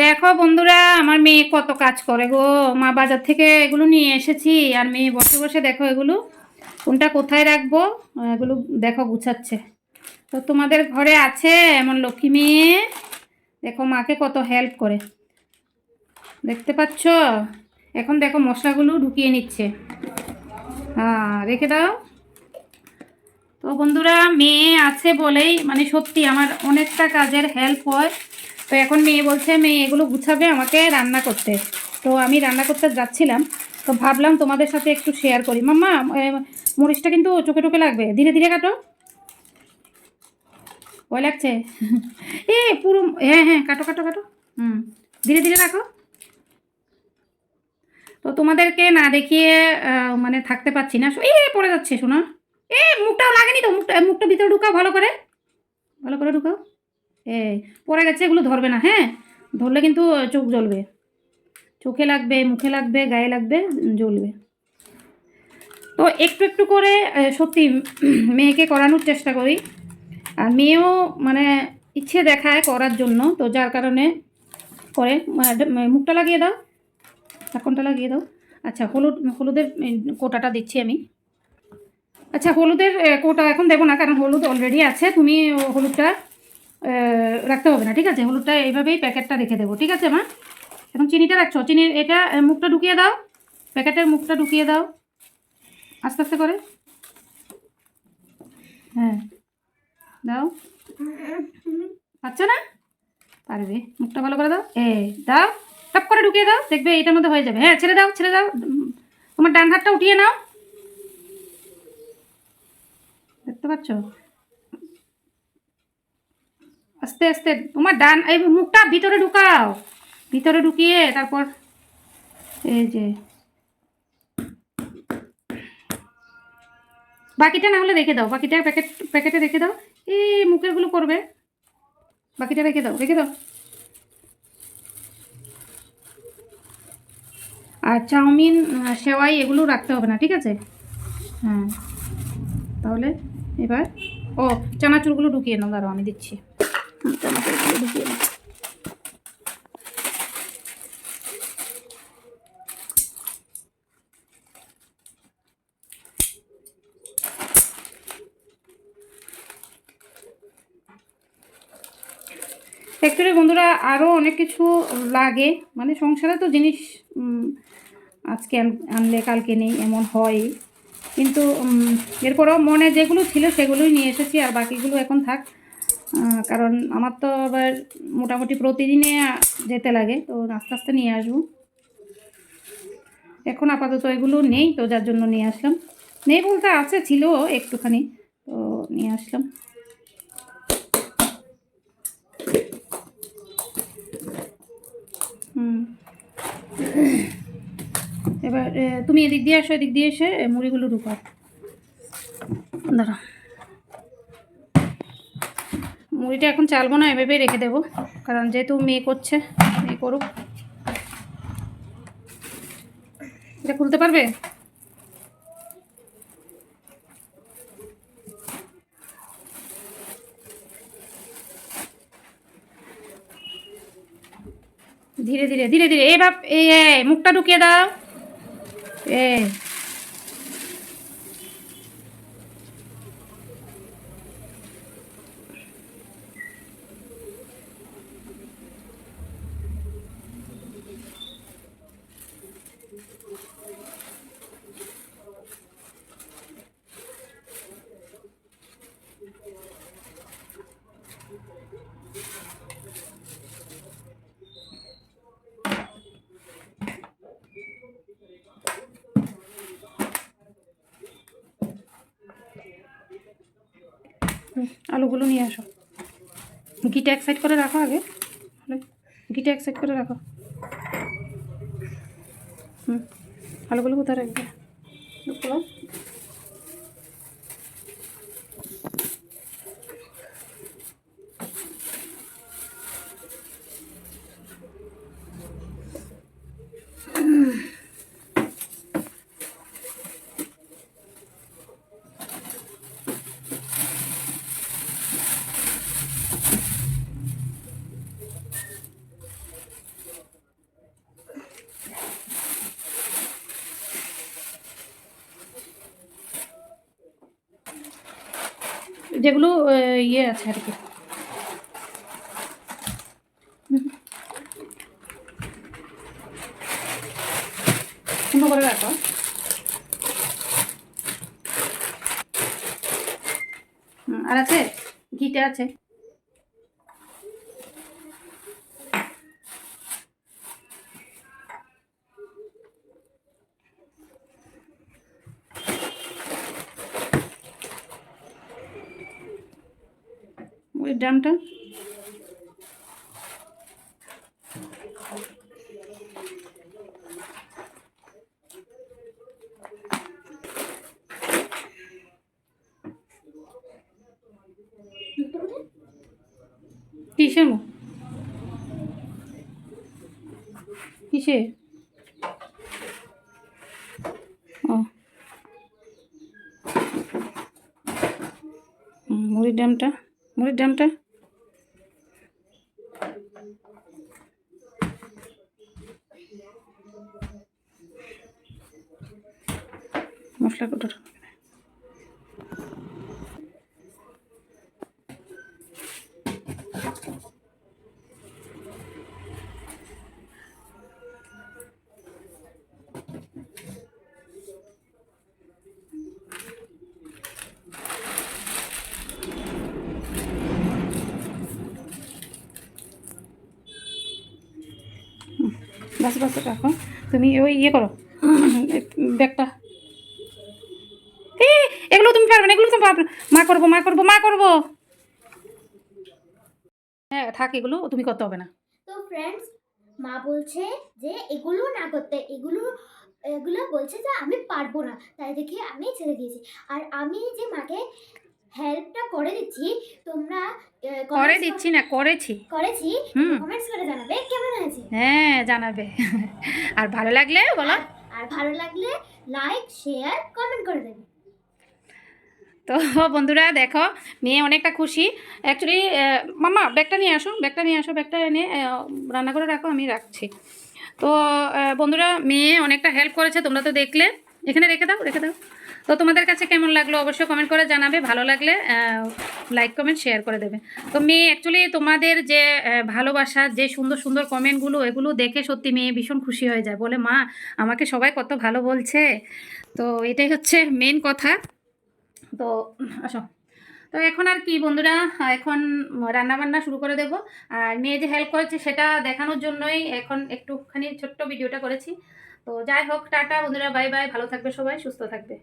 দেখো বন্ধুরা, আমার মেয়ে কত কাজ করে গো। মা বাজার থেকে এগুলো নিয়ে এসেছি, আর মেয়ে বসে বসে দেখো এগুলো, কোনটা কোথায় রাখব? এগুলো দেখো গুছাচ্ছে। তো তোমাদের ঘরে আছে এমন লক্ষ্মী মেয়ে? দেখো মাকে কত হেল্প করে। দেখতে পাচ্ছ? এখন দেখো মশলাগুলো ঢুকিয়ে নিচ্ছে। হ্যাঁ রেখে দাও। তো বন্ধুরা, মেয়ে আছে বলেই মানে সত্যি আমার অনেকটা কাজের হেল্প হয়। তো এখন মেয়ে বলছে, মেয়ে, এগুলো গুছাবে আমাকে রান্না করতে। তো আমি রান্না করতে যাচ্ছিলাম। তো ভাবলাম তোমাদের সাথে একটু শেয়ার করি। মাম্মা মরিচটা কিন্তু চোখে টোকে লাগবে। ধীরে ধীরে কাটো। ভয় লাগছে? এ, পুরো হ্যাঁ হ্যাঁ কাটো কাটো কাটো। হুম, ধীরে ধীরে রাখো। তো তোমাদেরকে না দেখিয়ে মানে থাকতে পারছি না। এ, পড়ে যাচ্ছে, শোনা। এ, মুখটাও লাগেনি তো। মুখটা মুখটা ভিতরে ঢুকাও, ভালো করে। ভালো করে ঢুকাও। পড়ে গেছে, এগুলো ধরবে না হ্যাঁ? ধরলে কিন্তু চোখ জ্বলবে। চোখে লাগবে, মুখে লাগবে, গায়ে লাগবে, জ্বলবে। তো একটু একটু করে সত্যি মেয়েকে করানোর চেষ্টা করি। আর মেয়েও মানে ইচ্ছে দেখায় করার জন্য, তো যার কারণে করে। মুখটা লাগিয়ে দাও। ঢাকনটা লাগিয়ে দাও। আচ্ছা হলুদ, হলুদের কোটাটা দিচ্ছি আমি। আচ্ছা হলুদের কোটা এখন দেবো না, কারণ হলুদ অলরেডি আছে। তুমি হলুদটা রাখতে হবে না, ঠিক আছে? হলুদটা এইভাবেই প্যাকেটটা রেখে দেবো, ঠিক আছে মা? এখন চিনিটা রাখছো? চিনির এটা মুখটা ঢুকিয়ে দাও। প্যাকেটের মুখটা ঢুকিয়ে দাও। আস্তে আস্তে করে। হ্যাঁ। দাও। পাচ্ছ না? পারবে মুখটা ভালো করে দাও। এ, দাও। টপ করে ঢুকিয়ে দাও, দেখবে এটার মধ্যে হয়ে যাবে। হ্যাঁ ছেড়ে দাও ছেড়ে দাও। তোমার ডান হাতটা উঠিয়ে নাও। দেখতে পাচ্ছ? আস্তে আস্তে, তোমার ডান, এই মুখটা ভিতরে ঢুকাও। ভিতরে ঢুকিয়ে তারপর এই যে। বাকিটা না হলে রেখে দাও, বাকিটা প্যাকেট, প্যাকেটে রেখে দাও। এই মুখেরগুলো করবে। বাকিটা রেখে দাও রেখে দাও। আর চাউমিন সেওয়াই এগুলো রাখতে হবে না, ঠিক আছে? হ্যাঁ। তাহলে এবার, ও, চানাচুরগুলো ঢুকিয়ে নাও, দাঁড়াও, আমি দিচ্ছি। চানাচুরগুলো ঢুকিয়ে বন্ধুরা আরও অনেক কিছু লাগে। মানে সংসারে তো জিনিস আজকে আন- আনলে, কালকে নেই, এমন হয়। কিন্তু এরপরও মনে যেগুলো ছিল সেগুলোই নিয়ে এসেছি, আর বাকিগুলো এখন থাক। কারণ আমার তো আবার মোটামুটি প্রতিদিনে যেতে লাগে, তো আস্তে আস্তে নিয়ে আসব। এখন আপাতত এগুলো নেই, তো যার জন্য নিয়ে আসলাম। নেই বলতে আছে, ছিল একটুখানি, তো নিয়ে আসলাম। হুম। এবার তুমি এদিক দিয়ে আসো, এদিক দিয়ে এসে মুড়িগুলো ঢুকাও। দাঁড়া মুড়িটা এখন চালবো না এভাবেই রেখে দেবো। কারণ যেহেতু মেয়ে করছে মেয়ে করুক। এটা খুলতে পারবে? ধীরে ধীরে ধীরে ধীরে। এই বাপ এই, মুখটা ঢুকিয়ে দাও। এ। আলুগুলো নিয়ে আসো। ঘিটা এক সাইড করে রাখো আগে। ঘিটা এক সাইড করে রাখো। হুম, আলুগুলো কোথায় রাখবে? যেগুলো ইয়ে আছে আর কি। করে আর আছে? ঘিটা আছে? ড্রামটা কিসের মুখ? কিসে ও। মুড়ির ড্যামটা মুড়ির ড্যামটা মশলা কোটা বাস বাস রাখো। তুমি ওই ইয়ে করো। ব্যাগটা। এগুলো তুমি পারবে এগুলো তুমি পারবে মা করব মা করব মা করব। হ্যাঁ থাক, এগুলো তুমি করতে হবে না। তো ফ্রেন্ডস মা বলছে যে এগুলো না করতে, এগুলো এগুলো বলছে যে আমি পারব না। তাই দেখে আমি ছেড়ে দিয়েছি। আর আমি যে মাকে হেল্পটা করে দিচ্ছি। তোমরা করে দিচ্ছি না করেছি। করেছি। কমেন্টস করে জানাবে। কেমন হয়েছে? হ্যাঁ জানাবে। আর ভালো লাগলে বলো। আর ভালো লাগলে লাইক শেয়ার কমেন্ট করে দেবে। তো বন্ধুরা দেখো মেয়ে অনেকটা খুশি। অ্যাকচুয়ালি মামা ব্যাগটা নিয়ে আসো ব্যাগটা নিয়ে আসো ব্যাগটা এনে রান্না করে রাখো আমি রাখছি। তো বন্ধুরা মেয়ে অনেকটা হেল্প করেছে তোমরা তো দেখলে। এখানে রেখে দাও রেখে দাও। তো তোমাদের লাগল অবশ্যই কমেন্ট করে জানাবে, ভালো লাগলে লাইক কমেন্ট শেয়ার করে দেবে। তো মেয়ে অ্যাকচুয়ালি তোমাদের যে ভালোবাসা, যে সুন্দর সুন্দর কমেন্টগুলো এগুলো দেখে সত্যি মেয়ে ভীষণ খুশি হয়ে যায়। বলে, মা, আমাকে সবাই কত ভালো বলছে। তো এটাই হচ্ছে মেন কথা। তো, আসো। তো এখন আর কি বন্ধুরা, এখন রান্না বান্না শুরু করে দেব। আর মেয়ে যে হেল্প করেছে সেটা দেখানোর জন্যই এখন একটুখানি ছোট্ট ভিডিওটা করেছি। তো যাই হোক, টাটা বন্ধুরা বাই বাই ভালো থাকবে সবাই, সুস্থ থাকবে।